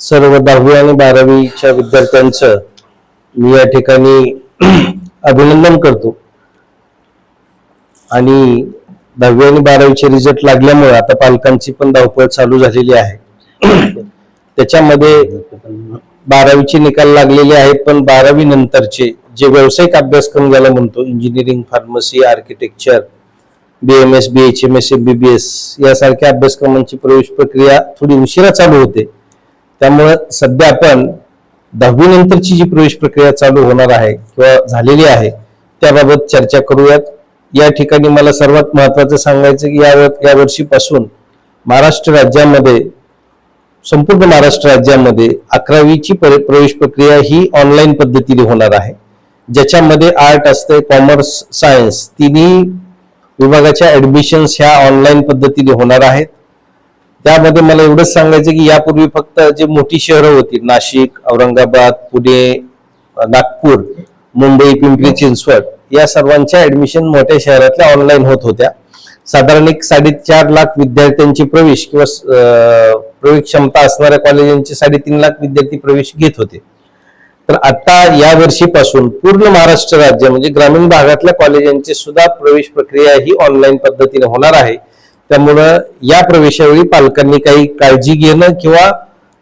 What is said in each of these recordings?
सर्व दहावी आणि बारावीच्या विद्यार्थ्यांचं मी या ठिकाणी अभिनंदन करतो. आणि दहावी आणि बारावीचे रिझल्ट लागल्यामुळे आता पालकांची पण धावपळ चालू झालेली आहे. त्याच्यामध्ये बारावीचे निकाल लागलेले आहेत पण बारावी नंतरचे जे व्यावसायिक अभ्यासक्रम ज्याला म्हणतो engineering pharmacy architecture BMS B H M S B B S यासारख्या अभ्यासक्रमांची प्रवेश प्रक्रिया थोडी उशिरा चालू होते. त्यामुळं सध्या आपण दहावी नंतरची जी प्रवेश प्रक्रिया चालू होणार आहे किंवा झालेली आहे त्याबाबत चर्चा करूयात. या ठिकाणी मला सर्वात महत्वाचं सांगायचं की या या वर्षीपासून महाराष्ट्र राज्यामध्ये संपूर्ण महाराष्ट्र राज्यामध्ये अकरावीची पर- प्रवेश प्रक्रिया ही ऑनलाईन पद्धतीने होणार आहे. ज्याच्यामध्ये आर्ट असते कॉमर्स सायन्स तिन्ही विभागाच्या ऍडमिशन्स ह्या ऑनलाईन पद्धतीने होणार आहेत. त्यामध्ये मला एवढंच सांगायचं की यापूर्वी फक्त जे मोठी शहरं होती नाशिक औरंगाबाद पुणे नागपूर मुंबई पिंपरी चिंचवड या सर्वांच्या ऍडमिशन मोठ्या शहरातल्या ऑनलाईन होत होत्या. साधारण एक साडेचार लाख विद्यार्थ्यांची प्रवेश किंवा प्रवेश क्षमता असणाऱ्या कॉलेजांचे साडेतीन लाख विद्यार्थी प्रवेश घेत होते. तर आता या वर्षीपासून पूर्ण महाराष्ट्र राज्य म्हणजे ग्रामीण भागातल्या कॉलेजांची सुद्धा प्रवेश प्रक्रिया ही ऑनलाईन पद्धतीने होणार आहे. त्यामुळं या प्रवेशावेळी पालकांनी काही काळजी घेणं किंवा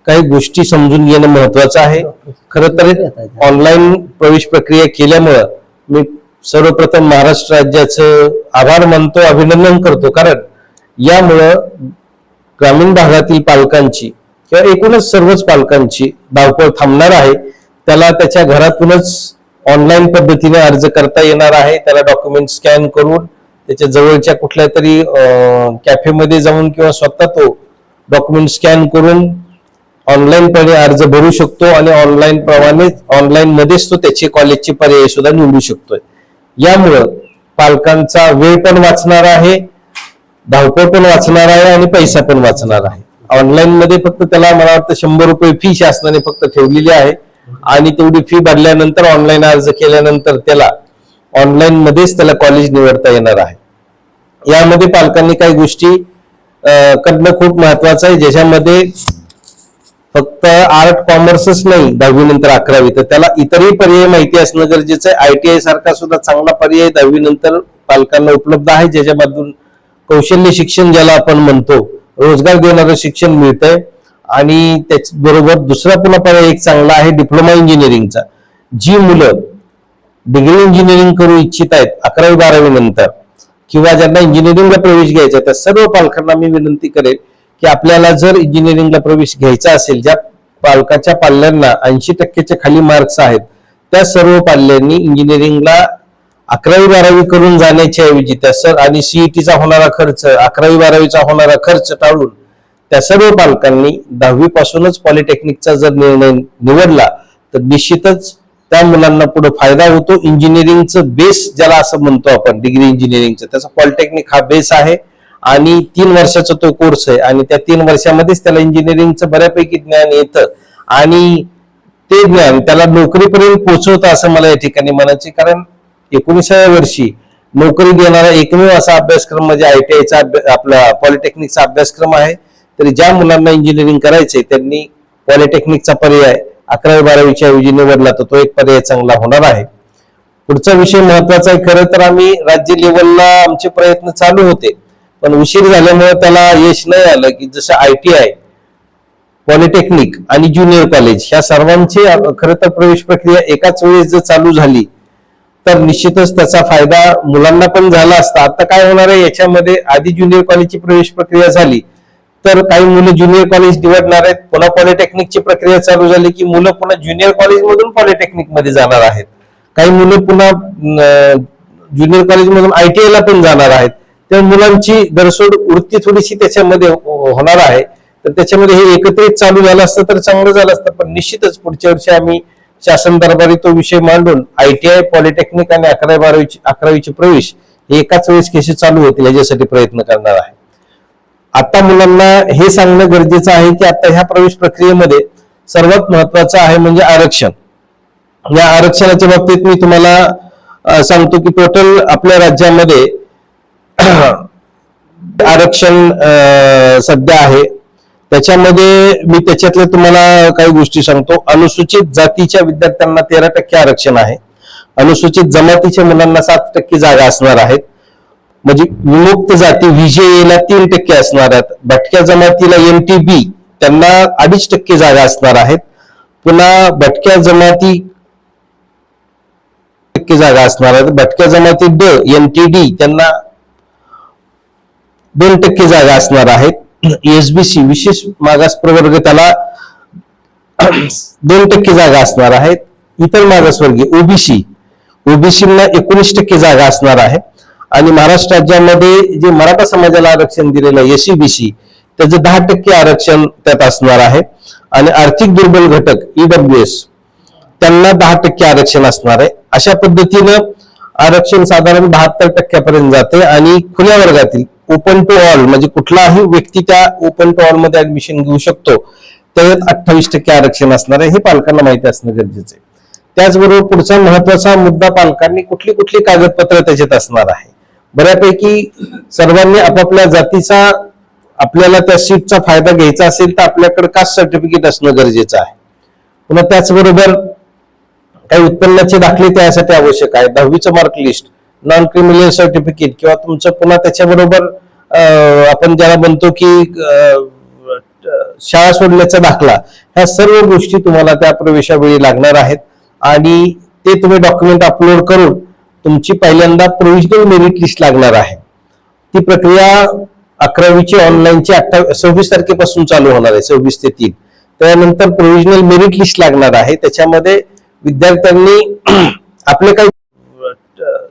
काही गोष्टी समजून घेणं महत्वाचं आहे. खरं तर ऑनलाईन प्रवेश प्रक्रिया केल्यामुळं मी सर्वप्रथम महाराष्ट्र राज्याचं आभार मानतो अभिनंदन करतो. कारण यामुळं ग्रामीण भागातील पालकांची किंवा एकूणच सर्वच पालकांची धावपळ थांबणार आहे. त्याला त्याच्या घरातूनच ऑनलाईन पद्धतीने अर्ज करता येणार आहे. त्याला डॉक्युमेंट स्कॅन करून त्याच्या जवळच्या कुठल्या तरी कॅफेमध्ये जाऊन किंवा स्वतः तो डॉक्युमेंट स्कॅन करून ऑनलाईनपणे अर्ज भरू शकतो आणि ऑनलाईन प्रमाणे ऑनलाईन मध्येच तो त्याचे कॉलेजचे पर्याय सुद्धा निवडू शकतोय. यामुळं पालकांचा वेळ पण वाचणार आहे धावपळ पण वाचणार आहे आणि पैसा पण वाचणार आहे. ऑनलाईन मध्ये फक्त त्याला मला वाटतं शंभर रुपये फी शासनाने फक्त ठेवलेली आहे आणि तेवढी फी भरल्यानंतर ऑनलाईन अर्ज केल्यानंतर त्याला ऑनलाईन मध्येच त्याला कॉलेज निवडता येणार आहे. यामध्ये पालकांनी काही गोष्टी करणं खूप महत्वाचं आहे. ज्याच्यामध्ये फक्त आर्ट कॉमर्सच नाही दहावी नंतर अकरावी. तर त्याला इतरही पर्याय माहिती असणं गरजेचं आहे. आयटीआय सारखा सुद्धा चांगला पर्याय दहावी नंतर पालकांना उपलब्ध आहे. ज्याच्यामधून कौशल्य शिक्षण ज्याला आपण म्हणतो रोजगार देणारं शिक्षण मिळतंय. आणि त्याचबरोबर दुसरा पुन्हा पर्याय एक चांगला आहे डिप्लोमा इंजिनिअरिंगचा. जी मुलं डिग्री इंजिनिअरिंग करू इच्छित आहेत अकरावी बारावी नंतर किंवा ज्यांना इंजिनिअरिंगला प्रवेश घ्यायचा आहे त्या सर्व पालकांना मी विनंती करेन की आपल्याला जर इंजिनिअरिंगला प्रवेश घ्यायचा असेल ज्या पालकाच्या पाल्यांना ऐंशी टक्क्याच्या खाली मार्क्स आहेत त्या सर्व पाल्यांनी इंजिनिअरिंगला अकरावी बारावी करून जाण्याच्या ऐवजी त्या सर आणि सीईटीचा होणारा खर्च अकरावी बारावीचा होणारा खर्च टाळून त्या सर्व पालकांनी दहावी पासूनच पॉलिटेक्निकचा जर निर्णय निवडला तर निश्चितच त्या मुलांना पुढे फायदा होतो. इंजिनिअरिंगचं बेस ज्याला असं म्हणतो आपण डिग्री इंजिनिअरिंगचं त्याचा पॉलिटेक्निक हा बेस आहे. आणि तीन वर्षाचा तो कोर्स आहे. आणि त्या तीन वर्षामध्येच त्याला इंजिनिअरिंगचं बऱ्यापैकी ज्ञान येतं. आणि ते ज्ञान त्याला नोकरीपर्यंत पोहोचवतं असं मला या ठिकाणी म्हणायचे कारण एकोणीसाव्या वर्षी नोकरी देणारा एकमेव असा अभ्यासक्रम म्हणजे आयटीआयचा आपला पॉलिटेक्निकचा अभ्यासक्रम आहे. तरी ज्या मुलांना इंजिनिअरिंग करायचंय त्यांनी पॉलिटेक्निकचा पर्याय अकरावी बारावीच्या ऐवजी निवडला तर तो एक पर्याय चांगला होणार आहे. पुढचा विषय महत्त्वाचा आहे खरं तर आम्ही राज्य लेवलला आमचे प्रयत्न चालू होते. पण उशीर झाल्यामुळे त्याला यश नाही आलं की जसं आय टी आय पॉलिटेक्निक आणि ज्युनियर कॉलेज ह्या सर्वांची खरं तर प्रवेश प्रक्रिया एकाच वेळेस जर चालू झाली तर निश्चितच त्याचा फायदा मुलांना पण झाला असता. आता काय होणार आहे याच्यामध्ये आधी ज्युनियर कॉलेजची प्रवेश प्रक्रिया झाली तर काही मुलं ज्युनियर कॉलेज निवडणार आहेत. पुन्हा पॉलिटेक्निकची प्रक्रिया चालू झाली की मुलं पुन्हा ज्युनियर कॉलेजमधून पॉलिटेक्निकमध्ये जाणार आहेत. काही मुलं पुन्हा ज्युनियर कॉलेजमधून आय आयटीआय ला पण जाणार आहेत. त्या मुलांची दरसोड वृत्ती थोडीशी त्याच्यामध्ये हो, हो, होणार आहे. तर त्याच्यामध्ये हे एकत्रित चालू झालं असतं तर चांगलं झालं असतं पण निश्चितच पुढच्या वर्षी आम्ही शासन दरबारी तो विषय मांडून आयटीआय पॉलिटेक्निक आणि अकरावी बारावीची अकरावीचे प्रवेश हे एकाच वेळेस केसेस चालू होतील याच्यासाठी प्रयत्न करणार आहे. आता मुलांना हे सांगणं गरजेचं आहे की आता ह्या प्रवेश प्रक्रियेमध्ये सर्वात महत्वाचं आहे म्हणजे आरक्षण. या आरक्षणाच्या बाबतीत मी तुम्हाला सांगतो की टोटल आपल्या राज्यामध्ये आरक्षण सध्या आहे. त्याच्यामध्ये मी त्याच्यातल्या तुम्हाला काही गोष्टी सांगतो. अनुसूचित जातीच्या विद्यार्थ्यांना तेरा टक्के आरक्षण आहे. अनुसूचित जमातीच्या मुलांना सात टक्के जागा असणार आहेत. म्हणजे विमुक्त जाती विजेला तीन टक्के असणार आहेत. भटक्या जमातीला एनटीबी त्यांना अडीच टक्के जागा असणार आहेत. पुन्हा भटक्या जमाती टक्के जागा असणार आहेत. भटक्या जमाती ड एनटीडी त्यांना दोन टक्के जागा असणार आहेत. एसबीसी विशेष मागास प्रवर्ग त्याला दोन टक्के जागा असणार आहेत. इतर मागासवर्गीय ओबीसी ओबीसीला एकोणीस टक्के जागा असणार आहे. आणि महाराष्ट्र राज्यामध्ये जे मराठा समाजाला आरक्षण दिलेलं आहे एसीबीसी त्याचं दहा टक्के आरक्षण त्यात असणार आहे. आणि आर्थिक दुर्बल घटक ईडब्ल्यू एस त्यांना दहा टक्के आरक्षण असणार आहे. अशा पद्धतीनं आरक्षण साधारण बहात्तर टक्क्यापर्यंत जाते आणि खुल्या वर्गातील ओपन टू ऑल म्हणजे कुठलाही व्यक्ती त्या ओपन टू ऑलमध्ये ऍडमिशन घेऊ शकतो त्यात अठ्ठावीस टक्के आरक्षण असणार आहे हे पालकांना माहिती असणं गरजेचं आहे. त्याचबरोबर पुढचा महत्त्वाचा मुद्दा पालकांनी कुठली कुठली कागदपत्र त्याच्यात असणार आहे. बऱ्यापैकी सर्वांनी आपापल्या जातीचा आपल्याला त्या सीटचा फायदा घ्यायचा असेल तर आपल्याकडे कास्ट सर्टिफिकेट असणं गरजेचं आहे. पुन्हा त्याचबरोबर काही उत्पन्नाचे दाखले त्यासाठी आवश्यक आहे. दहावीचं mark list non criminal certificate किंवा तुमचं पुन्हा त्याच्याबरोबर आपण ज्याला म्हणतो की शाळा सोडण्याचा दाखला ह्या सर्व गोष्टी तुम्हाला त्या प्रवेशावेळी लागणार आहेत. आणि ते तुम्ही डॉक्युमेंट अपलोड करून तुमची पहिल्यांदा प्रोव्हिजनल मेरिट लिस्ट लागणार आहे. ती प्रक्रिया अकरावीची ऑनलाईनची अठ्ठावीस सव्वीस तारखेपासून चालू होणार आहे सव्वीस ते तीन. त्यानंतर प्रोव्हिजनल मेरिट लिस्ट लागणार आहे. त्याच्यामध्ये विद्यार्थ्यांनी आपले काही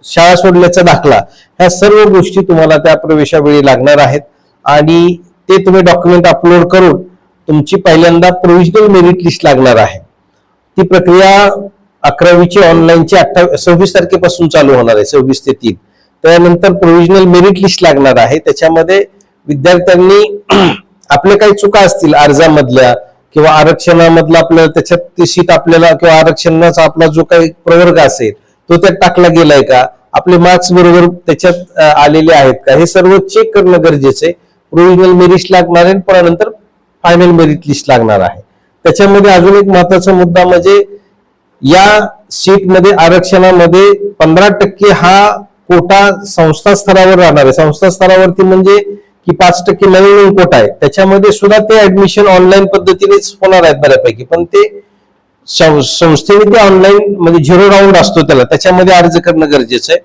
शाळा सोडल्याचा दाखला ह्या सर्व गोष्टी तुम्हाला त्या प्रवेशावेळी लागणार आहेत. आणि ते तुम्ही डॉक्युमेंट अपलोड करून तुमची पहिल्यांदा प्रोव्हिजनल मेरिट लिस्ट लागणार आहे. ती प्रक्रिया अकरावीची ऑनलाईनची अठ्ठावीस सव्वीस तारखेपासून चालू होणार आहे सव्वीस ते तीन. त्यानंतर प्रोव्हिजनल मेरिट लिस्ट लागणार आहे. त्याच्यामध्ये विद्यार्थ्यांनी आपले काही चुका असतील अर्जामधल्या किंवा आरक्षणामधला आपल्याला त्याच्यात ती सीट आपल्याला किंवा आरक्षणाचा आपला जो काही प्रवर्ग असेल तो त्यात टाकला गेलाय का? आपले मार्क्स बरोबर त्याच्यात आलेले आहेत का? हे सर्व चेक करणं गरजेचं आहे. प्रोव्हिजनल मेरिट लागणार आहे पण नंतर फायनल मेरिट लिस्ट लागणार आहे. त्याच्यामध्ये अजून एक महत्त्वाचा मुद्दा म्हणजे या सीटमध्ये आरक्षणामध्ये पंधरा टक्के हा कोटा संस्था स्तरावर राहणार आहे. संस्था स्तरावरती म्हणजे की पाच टक्के नवीन कोटा आहे त्याच्यामध्ये सुद्धा ते ऍडमिशन ऑनलाईन पद्धतीनेच होणार आहेत बऱ्यापैकी. पण ते सं- संस्थेने ते ऑनलाईन म्हणजे झिरो राऊंड असतो त्याला. त्याच्यामध्ये अर्ज करणं गरजेचं आहे.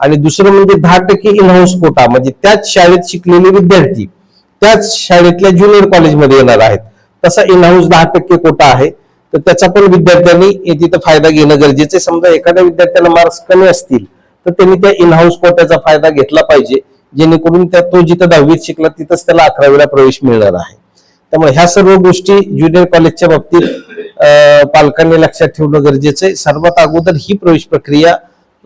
आणि दुसरं म्हणजे दहा टक्के इन हाऊस कोटा म्हणजे त्याच शाळेत शिकलेले विद्यार्थी त्याच शाळेतल्या ज्युनियर कॉलेजमध्ये येणार आहेत. तसा इन हाऊस दहा टक्के कोटा आहे. तर त्याचा पण विद्यार्थ्यांनी तिथं फायदा घेणं गरजेचं आहे. समजा एखाद्या विद्यार्थ्याला मार्क्स कमी असतील तर त्यांनी त्या इन हाऊस कोट्याचा फायदा घेतला पाहिजे. जेणेकरून त्या तो जिथं दहावीत शिकला तिथंच त्याला अकरावीला प्रवेश मिळणार आहे. त्यामुळे ह्या सर्व गोष्टी ज्युनियर कॉलेजच्या बाबतीत अं, पालकांनी लक्षात ठेवणं गरजेचं आहे. सर्वात अगोदर ही प्रवेश प्रक्रिया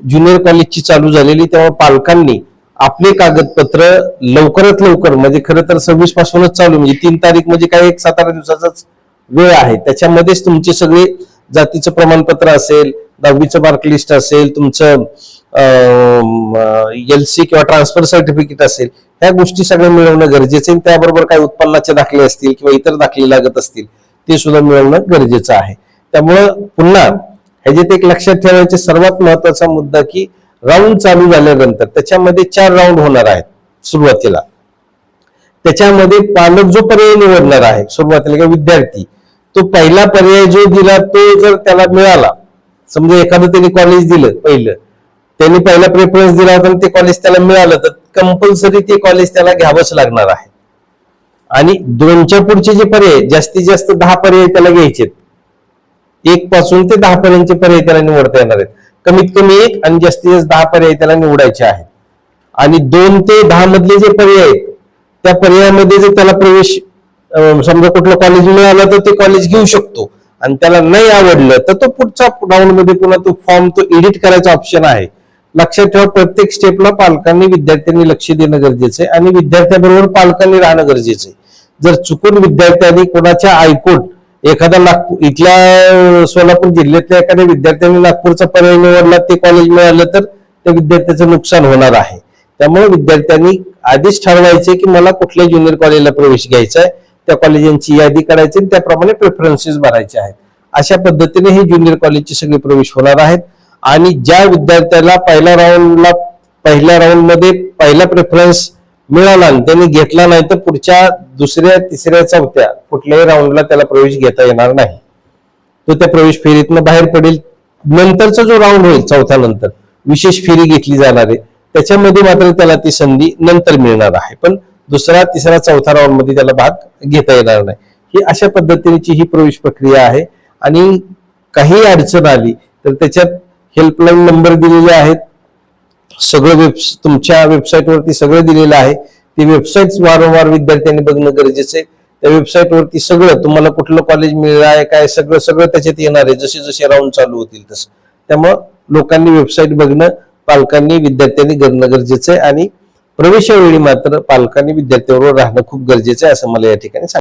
ज्युनियर कॉलेजची चालू झालेली त्यामुळे पालकांनी आपले कागदपत्र लवकरात लवकर म्हणजे खरं तर सव्वीस पासूनच चालू म्हणजे तीन तारीख म्हणजे काही एक सात आठ दिवसाचाच वेळ आहे. त्याच्यामध्येच तुमचे सगळे जातीचं प्रमाणपत्र असेल दहावीचं मार्क लिस्ट असेल तुमचं एल सी किंवा ट्रान्सफर सर्टिफिकेट असेल ह्या गोष्टी सगळ्या मिळवणं गरजेचं आहे. त्याबरोबर काही उत्पन्नाचे दाखले असतील किंवा इतर दाखले लागत असतील ते सुद्धा मिळवणं गरजेचं आहे. त्यामुळं पुन्हा ह्याच्यात एक लक्षात ठेवायचे सर्वात महत्त्वाचा मुद्दा की राऊंड चालू झाल्यानंतर त्याच्यामध्ये चार राऊंड होणार आहेत सुरुवातीला. त्याच्यामध्ये पालक जो पर्याय निवडणार आहे सुरुवातीला किंवा विद्यार्थी तो पहिला पर्याय जो दिला तो जर त्याला मिळाला समजा एखादं त्याने कॉलेज दिलं पहिलं. त्यांनी पहिला प्रेफरन्स दिला होता ते कॉलेज त्याला मिळालं तर कंपल्सरी ते कॉलेज त्याला घ्यावंच लागणार आहे. आणि दोनच्या पुढचे जे पर्याय जास्तीत जास्त दहा पर्याय त्याला घ्यायचे एक पासून ते दहा पर्यंतचे पर्याय त्याला निवडता येणार आहेत. कमीत कमी एक आणि जास्तीत जास्त दहा पर्याय त्याला निवडायचे आहेत. आणि दोन ते दहा मधले जे पर्याय आहेत त्या पर्यायामध्ये जर त्याला प्रवेश समजा कुठलं कॉलेज मिळालं तर ते कॉलेज घेऊ शकतो. आणि त्याला नाही आवडलं तर तो पुढच्या डाऊन मध्ये पुन्हा तो फॉर्म तो एडिट करायचा ऑप्शन आहे. लक्षात ठेवा प्रत्येक स्टेपला पालकांनी विद्यार्थ्यांनी लक्ष देणं गरजेचं आहे आणि विद्यार्थ्याबरोबर पालकांनी राहणं गरजेचं आहे. जर चुकून विद्यार्थ्यांनी कोणाच्या ऐकून एखादा नागपूर इथल्या सोलापूर जिल्ह्यातल्या एखाद्या विद्यार्थ्यांनी नागपूरचा पर्याय निवडला ते कॉलेज मिळालं तर त्या विद्यार्थ्याचं नुकसान होणार आहे. त्यामुळे विद्यार्थ्यांनी आधीच ठरवायचे की मला कुठल्या ज्युनियर कॉलेजला प्रवेश घ्यायचा आहे. त्या कॉलेजांची यादी काढायची आणि त्याप्रमाणे प्रेफरन्सेस भरायचे आहेत. अशा पद्धतीने हे ज्युनियर कॉलेजचे सगळे प्रवेश होणार आहेत. आणि ज्या विद्यार्थ्याला पहिल्या राऊंडला पहिल्या राऊंडमध्ये पहिला प्रेफरन्स मिळाला त्यांनी घेतला नाही तर पुढच्या दुसऱ्या तिसऱ्या चौथ्या कुठल्याही राऊंडला त्याला प्रवेश घेता येणार नाही. तो त्या प्रवेश फेरीतनं बाहेर पडेल. नंतरचा जो राऊंड होईल चौथ्या नंतर विशेष फेरी घेतली जाणार आहे. त्याच्यामध्ये मात्र त्याला ती संधी नंतर मिळणार आहे. पण दुसरा तिसरा चौथा राऊंडमध्ये त्याला भाग घेता येणार नाही. ही अशा पद्धतीची ही प्रवेश प्रक्रिया आहे. आणि काही अडचण आली तर त्याच्यात हेल्पलाईन नंबर दिलेले आहेत. सगळं वेब तुमच्या वेबसाईटवरती सगळं दिलेलं आहे. ती वेबसाईट वारंवार विद्यार्थ्यांनी बघणं गरजेचं आहे. त्या वेबसाईटवरती सगळं तुम्हाला कुठलं कॉलेज मिळलं आहे काय सगळं सगळं त्याच्यात येणार आहे. जसे जसे राऊंड चालू होतील तसं. त्यामुळं लोकांनी वेबसाईट बघणं पालकांनी विद्यार्थ्यांनी करणं गरजेचं आहे. आणि प्रवेशावेळी मात्र पालकांनी विद्यार्थ्यांबरोबर राहणं खूप गरजेचं आहे असं मला या ठिकाणी